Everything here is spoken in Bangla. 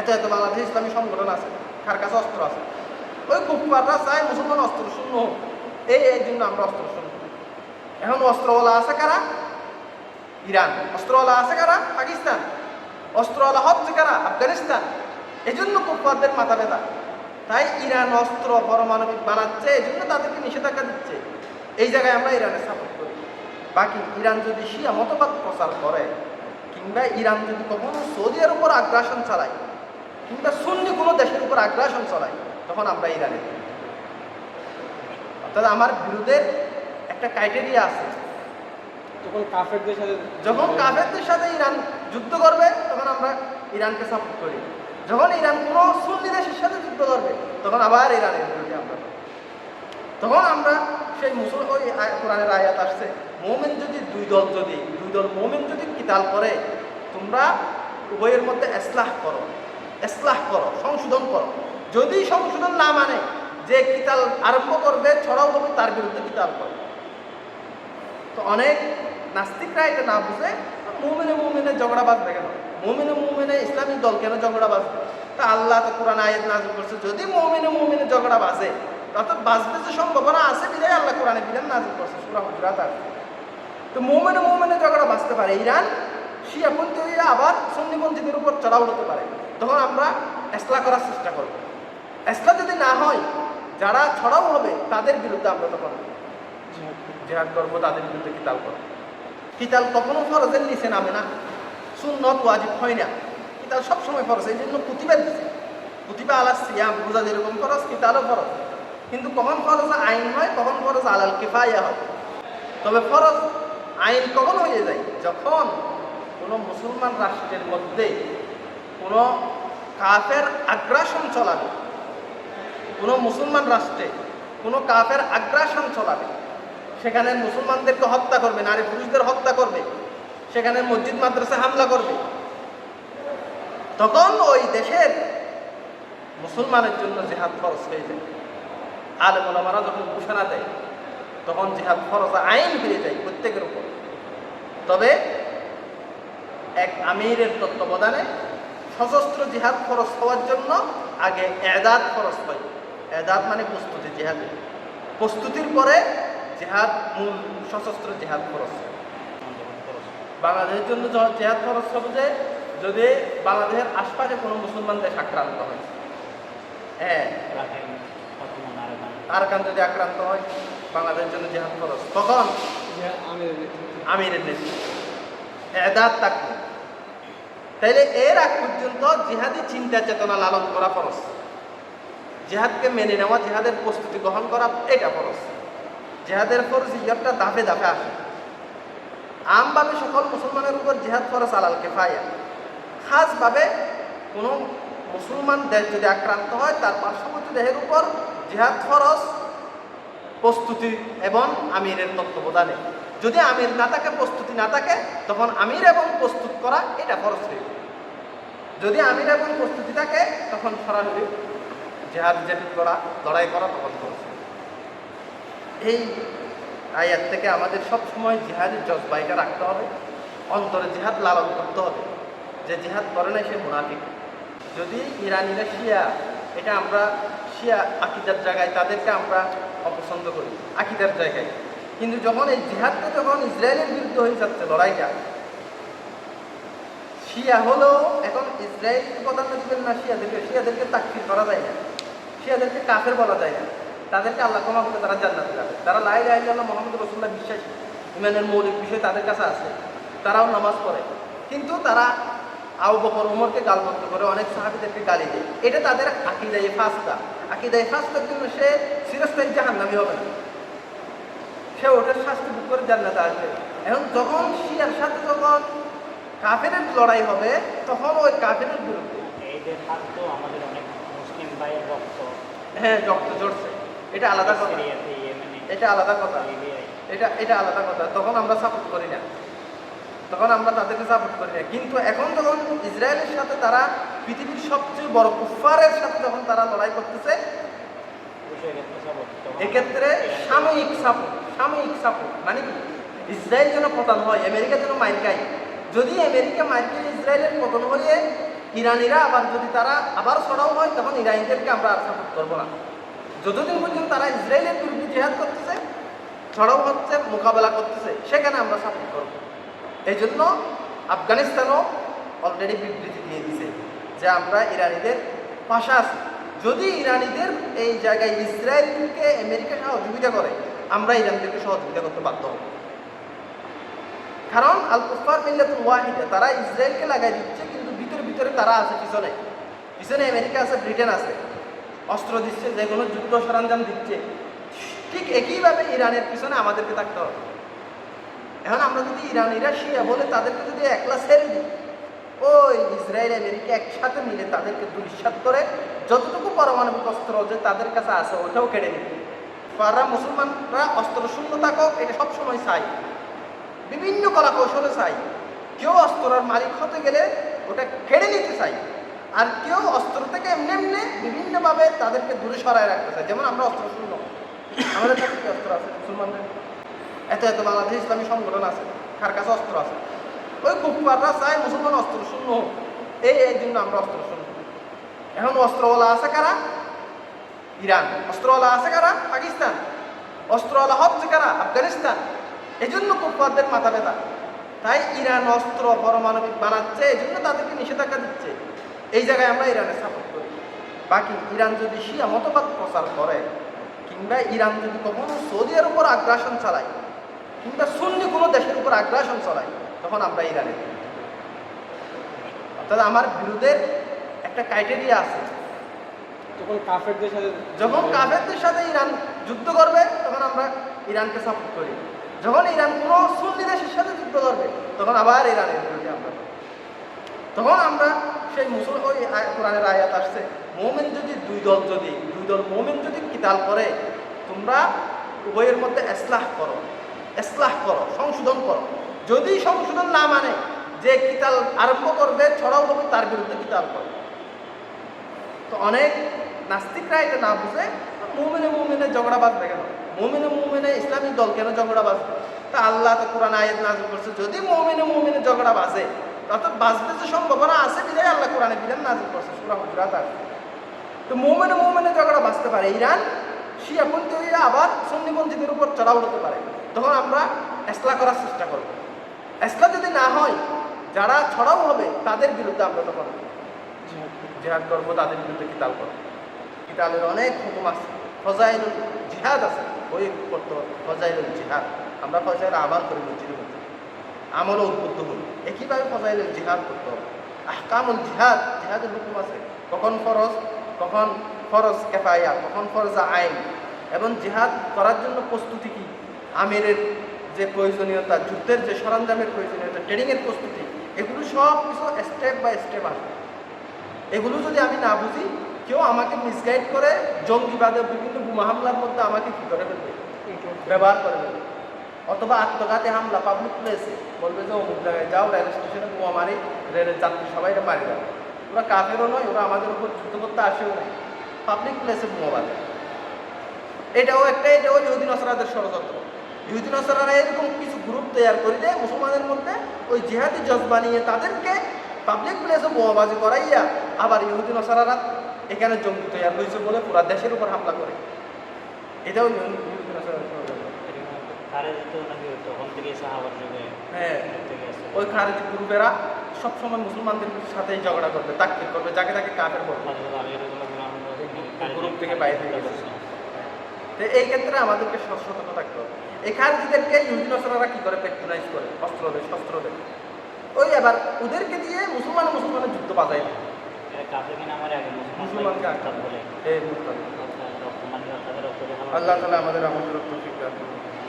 এত এত বাংলাদেশ ইসলামী সংগঠন আছে, কার কাছে অস্ত্র আছে? ওই কুপ্পাররা চায় মুসলমান অস্ত্র শূন্য হোক। এই এই জন্য আমরা অস্ত্র শূন্য। এখন অস্ত্রওয়ালা আছে কারা? ইরান। অস্ত্রওয়ালা আছে কারা? পাকিস্তান। অস্ত্রওয়ালা হচ্ছে কারা? আফগানিস্তান। এই জন্য কুপ্পারদের মাথা ব্যথা। তাই ইরান অস্ত্র পারমাণবিক বানাচ্ছে এই জন্য তাদেরকে নিষেধাজ্ঞা দিচ্ছে। এই জায়গায় আমরা ইরানের সাপোর্ট করি। বাকি ইরান যদি শিয়া মতবাদ প্রচার করে, কিংবা ইরান যদি কখনো সৌদির উপর আগ্রাসন চালায় কিংবা সুন্নি কোনো দেশের উপর আগ্রাসন চালায় তখন আমরা ইরানে। অর্থাৎ আমার বিরুদ্ধের একটা ক্রাইটেরিয়া আছে। তখন কাফেরদের সাথে যখন কাফেরদের সাথে ইরান যুদ্ধ করবে তখন আমরা ইরানকে সাপোর্ট করি। যখন ইরান কোনো সুন্নি দেশের সাথে যুদ্ধ করবে তখন আবার ইরানের বিরুদ্ধে আমরা তখন আমরা সেই মুসল ওই কোরআনের আয়াত আসছে মোমেন যদি দুই দল যদি দুই দল মোমেন যদি কিতাল করে তোমরা উভয়ের মধ্যে এসলাহ করো। এসলাহ করো, সংশোধন করো। যদি সংশোধন না মানে যে কিতাল আরম্ভ করবে, ছড়াও হবে, তার বিরুদ্ধে কিতাল করবে। তো অনেক নাস্তিকরা এটা না বুঝে মুমিনে মুমিনে ঝগড়া বাঁধবে কেন? মুমিনে মুমিনে ইসলামিক দল কেন ঝগড়া বাঁধবে? তা আল্লাহ তো কোরআন আয়াত নাজিল করছে, যদি মুমিনে মুমিনে ঝগড়া বাজে অর্থাৎ বাঁচবে যে সম্ভাবনা আছে বিধায় আল্লাহ কোরআনে বিধান নাজিল করছে, সুরা হুজরাত তো মুমিনে মুমিনে ঝগড়া বাঁচতে পারে ইরান শিয়াপন্থী হয়ে আবার সন্নিপন্থীদের উপর চড়াও হতে পারে। তখন আমরা এসলা করার চেষ্টা করব। এসলা যদি না হয়, যারা ছড়াও হবে, তাদের বিরুদ্ধে আমরা তখন জেহাদ করব। তাদের বিরুদ্ধে কিতাল করব। কিতাল কখনো ফরজের নিচে নামে না। সুন্নত ওয়াজিব হয় না। কিতাল সবসময় ফরজ এই জন্য কুতিবা দিচ্ছে কুতিবা আলা সিয়াম, রোজা যেরকম ফরজ, কিতালও ফরজ। কিন্তু কখন ফরজ আইন হয়, কখন ফরজ আলাল কিফাইয়া হয়। তবে ফরজ আইন কখন হয়ে যায়? যখন কোনো মুসলমান রাষ্ট্রের মধ্যে কোনো কাফের আগ্রাসন চলাবে। কোনো মুসলমান রাষ্ট্রে কোনো কাফের আগ্রাসন চলাবে। সেখানে মুসলমানদেরকে হত্যা করবে, নারী পুরুষদের হত্যা করবে, সেখানে মসজিদ, মাদ্রাসা হামলা করবে। তখন ওই দেশের মুসলমানের জন্য জেহাদ ফরজ হয়ে যায়। আলে মোলামারা যখন ঘোষণা দেয়, তখন জেহাদ ফরজ আইন হয়ে যায় প্রত্যেকের উপর। তবে এক আমিরের তত্ত্বাবধানে সশস্ত্র জিহাদ খরচ হওয়ার জন্য আগে এদাদ খরচ হয়। এদাদ মানে প্রস্তুতি জেহাদের প্রস্তুতির পরে জেহাদ মূল সশস্ত্র জেহাদ খরচ বাংলাদেশের জন্য জেহাদ খরচ হবে যে যদি বাংলাদেশের আশপাশে কোনো মুসলমান দেশ আক্রান্ত হয় হ্যাঁ আরকান যদি আক্রান্ত হয় বাংলাদেশের জন্য জেহাদ খরচ। তখন আমি আমিরের নেতৃত্ব। এদাদ থাকবে তাইলে এর আগ পর্যন্ত জিহাদি চিন্তা চেতনা লালন করা ফরজ। জেহাদকে মেনে নেওয়া, জেহাদের প্রস্তুতি গ্রহণ করা, এটা ফরজ। জেহাদের ফরজ ইয়ারটা দাফে দাফে আসে। আমভাবে সকল মুসলমানের উপর জেহাদ ফরজ আলাল কেফায়া। খাসভাবে কোনো মুসলমান দেশ যদি আক্রান্ত হয়, তার পার্শ্ববর্তী দেহের উপর জেহাদ ফরজ প্রস্তুতি এবং আমিরের তত্ত্বাবধানে যদি আমির না থাকে প্রস্তুতি না থাকে, তখন আমির এবং প্রস্তুত করা এটা ফরজ হয়ে যদি আমির এবং প্রস্তুতি থাকে, তখন সরাসরি জেহাদ জেহাদ করা লড়াই করা তখন ফরজ এই আয়াত থেকে আমাদের সব সময় জিহাদের জজবাইটা রাখতে হবে, অন্তরে জেহাদ লালন করতে হবে। যে জেহাদ করে না সে মুনাফিক। যদি ইরানিরা শিয়া, এটা আমরা শিয়া আকিদার জায়গায় তাদেরকে আমরা অপছন্দ করি, আকিদার জায়গায়। কিন্তু যখন এই জিহাদটা যখন ইসরায়েলের বিরুদ্ধে হয়ে যাচ্ছে লড়াইটা, শিয়া হলেও এখন ইসরায়েলকে প্রধান্য দিবেন না শিয়াদেরকে শিয়াদেরকে তাকফির করা যায় না। শিয়াদেরকে কাফের বলা যায় না। তাদেরকে আল্লাহ ক্ষমা করে তারা জান্নাতে যাবে। তারা লাই লাই আল্লাহ মোহাম্মদ রসুল্লাহ বিশ্বাসী। ইমানের মৌলিক বিষয় তাদের কাছে আছে। তারাও নামাজ পড়ে। কিন্তু তারা আবু বকর, উমরকে গালবন্ধ করে অনেক সাহাবিদেরকে গালি দেয়। এটা তাদের আকিদাই ফাস্তা আকিদাই ফাস্তার জন্য সে সিরস্তাই জাহান্নামি হবে না। সে ওটার শাস্তি ভোগ করে জান্নাতে আসবে। এখন যখন শিয়ার সাথে যখন কাফের লড়াই হবে তখন ওই কাফের বিরুদ্ধে। এইদের হাত তো আমাদের অনেক মুসলিম ভাইয়ের রক্ত। হ্যাঁ রক্ত জড়ছে এটা আলাদা কথা। এটা আলাদা কথা। এটা এটা আলাদা কথা। তখন আমরা সাপোর্ট করি না। তখন আমরা তাদেরকে সাপোর্ট করি না। কিন্তু এখন যখন ইসরায়েলের সাথে তারা পৃথিবীর সবচেয়ে বড় কুফারের সাথে যখন তারা লড়াই করতেছে এক্ষেত্রে সাময়িক সাপোর্ট সাময়িক সাপোর্ট মানে কি? ইসরায়েল যেন পতন হয়, আমেরিকা যেন মাইর খায়। যদি আমেরিকা মাইর খেয়ে, ইসরায়েলের পতন হয়ে ইরানিরা আবার যদি তারা আবার ছড়াও হয়, তখন ইরানিদেরকে আমরা আর সাপোর্ট করব না। যতদিন পর্যন্ত তারা ইসরায়েলের বিরুদ্ধে জেহাদ করতেছে ছড়াও হচ্ছে, মোকাবেলা করতেছে, সেখানে আমরা সাপোর্ট করব। এই জন্য আফগানিস্তানও অলরেডি বিবৃতি দিয়ে দিছে যে আমরা ইরানিদের পাশে আছি। যদি ইরানিদের এই জায়গায় ইসরায়েলকে আমেরিকা সহযোগিতা করে আমরা ইরানদেরকে সহযোগিতা করতে বাধ্য হব। কারণ আল কুফার মিল্লাতুল ওয়াহিদা, তারা ইসরায়েলকে লাগাই দিচ্ছে, কিন্তু ভিতরে ভিতরে তারা আছে, পিছনে। পিছনে আমেরিকা আছে, ব্রিটেন আছে। অস্ত্র দিচ্ছে যে কোনো যুদ্ধ সরঞ্জাম দিচ্ছে। ঠিক একইভাবে ইরানের পিছনে আমাদেরকে থাকতে হবে। এখন আমরা যদি ইরানিরা শিয়া বলে তাদেরকে যদি একলা ছেড়ে দিই, ওই ইসরায়েল, আমেরিকা একসাথে মিলে তাদেরকে দুঃসাত করে, যতটুকু পারমাণবিক অস্ত্র যে তাদের কাছে আছে, ওটাও কেড়ে নিবে পারা মুসলমানরা অস্ত্র শূন্য থাকুক এটা সবসময় চাই। বিভিন্ন কলা কৌশলে চাই। কেউ অস্ত্রের মালিক হতে গেলে ওটা কেড়ে নিতে চাই। আর কেউ অস্ত্র থেকে এমনি এমনি বিভিন্নভাবে তাদেরকে দূরে সরায় রাখতে চায় যেমন আমরা অস্ত্র শূন্য। আমাদের কাছে কি অস্ত্র আছে মুসলমানদের? এত এত বাংলাদেশ ইসলামী সংগঠন আছে। কার কাছে অস্ত্র আছে? ওই কুপ্পাররা চায় মুসলমান অস্ত্র শূন্য হোক। এই এই জন্য আমরা অস্ত্র শূন্য। এখন অস্ত্রওয়ালা আছে কারা? ইরান অস্ত্রওয়ালা আছে কারা? পাকিস্তান। অস্ত্রওয়ালা হচ্ছে কারা? আফগানিস্তান। এই জন্য কুপ্পারদের মাথা ব্যথা। তাই ইরান অস্ত্র পারমাণবিক বানাচ্ছে এই জন্য তাদেরকে নিষেধাজ্ঞা দিচ্ছে। এই জায়গায় আমরা ইরানের সাপোর্ট করি। বাকি ইরান যদি শিয়া মতবাদ প্রচার করে, কিংবা ইরান যদি কখনো সৌদির উপর আগ্রাসন চালায়, কিংবা সুন্নি কোনো দেশের উপর আগ্রাসন চালায়, তখন আমরা বিরুদ্ধে। অর্থাৎ আমার বিরুদ্ধের একটা ক্রাইটেরিয়া আছে। তখন কাফেরদের সাথে যখন কাফেরদের সাথে ইরান যুদ্ধ করবে, তখন আমরা ইরানকে সাপোর্ট করি। যখন ইরান কোনো সুন্নি দেশের সাথে যুদ্ধ করবে, তখন আবার ইরানের বিরুদ্ধে আমরা তখন আমরা সেই মুসল, ওই কোরআনের আয়াত আসছে, মোমেন যদি দুই দল যদি, দুই দল মোমেন যদি কিতাল করে, তোমরা উভয়ের মধ্যে এসলাহ করো এসলাহ করো, সংশোধন করো। যদি সংশোধন না মানে যে কিতাল আরম্ভ করবে, ছড়াও হবে, তার বিরুদ্ধে কিতাল করো। তো অনেক নাস্তিকরা এটা না বুঝে মুমিনে মুমিনে ঝগড়া বাঁধবে কেন? মুমিনে মুমিনে ইসলামিক দল কেন ঝগড়া বাঁধবে? তা আল্লাহ তো কোরআন আয়াত নাজিল করছে, যদি মুমিনে মুমিনে ঝগড়া বাজে অর্থাৎ বাঁচতে যে সম্ভাবনা আছে বিধায় আল্লাহ কোরআনে বিধান নাজিল করছে, সুরা হুজরাত আছে তো মুমিনে মুমিনে ঝগড়া বাঁচতে পারে ইরান শিয়াপন্থীরা আবার সন্নিপন্থীদের উপর চড়াও হতে পারে। তখন আমরা এসলা করার চেষ্টা করব। এসলা যদি না হয়, যারা ছড়াও হবে তাদের বিরুদ্ধে আমরা তখন জেহাদ করব। তাদের বিরুদ্ধে কিতাল করব কিতালের অনেক হুকুম আছে। ফজাইলুল জিহাদ আছে। ওই করতে হবে ফজাইলুল জিহাদ। আমরা ফজাইল আবার করি মসজিদের মধ্যে। আমলও উদ্বুদ্ধ হই একইভাবে ফজাইলুল জিহাদ করতে হবে আহকামুল জিহাদ, জিহাদের হুকুম আছে। কখন ফরজ কখন ফরজ কেফায়া, কখন ফরজ আইন। এবং জিহাদ করার জন্য প্রস্তুতি কি? আমিরের যে প্রয়োজনীয়তা, যুদ্ধের যে সরঞ্জামের প্রয়োজনীয়তা, ট্রেনিংয়ের প্রস্তুতি, এগুলো সব কিছু স্টেপ বাই স্টেপ আসবে এগুলো যদি আমি না বুঝি কেউ আমাকে মিসগাইড করে জঙ্গিবাদে বিভিন্ন বোমা হামলার মধ্যে আমাকে কি করে ফেলবে? ব্যবহার করে ফেলবে। অথবা আত্মঘাতী হামলা পাবলিক প্লেসে বলবে যে, অমুক জায়গায় যাও রেল স্টেশনে বোমা মারি রেলের যাত্রী সবাই এটা মারি দাও। ওরা কাফেরও নয়, ওরা আমাদের উপর যুদ্ধ করতে আসেও নাই। পাবলিক প্লেসে বোমা বাঁধে এটাও একটা, এটাও ইহুদিন নসরাদের ষড়যন্ত্র। ইহুদিন নসরারা এরকম কিছু গ্রুপ তৈরি করে দেয় মুসলমানের মধ্যে ওই জিহাদি জজবা নিয়ে তাদেরকে পাবলিক প্লেসে বোমাবাজি করাইয়া আবার ইহুদিন নসরারা এখানে জঙ্গি তৈরি হয়েছে বলে পুরা দেশের উপর হামলা করে। এটাও হ্যাঁ ওই খারেজি গ্রুপেরা সবসময় মুসলমানদের সাথেই ঝগড়া করবে, তাকফির করবে, যাকে তাকে রাদিয়াল্লাহু আনহু গ্রুপ থেকে বাইরে। তো এই ক্ষেত্রে আমাদেরকে সত- সতর্ক থাকতে হবে। এই খারজিদেরকে ইহুদি নসরারা কি করে পেট্রোনাইজ করে? অস্ত্র দেয়, শস্ত্র দেয়। ওই আবার ওদেরকে দিয়ে মুসলমান মুসলমানের যুদ্ধ বাজাই দেয়। মুসলমানকে। মুসলমান বলে দেখা আল্লাহ তালা আমাদের আমাদের রক্ত ঠিক করুন।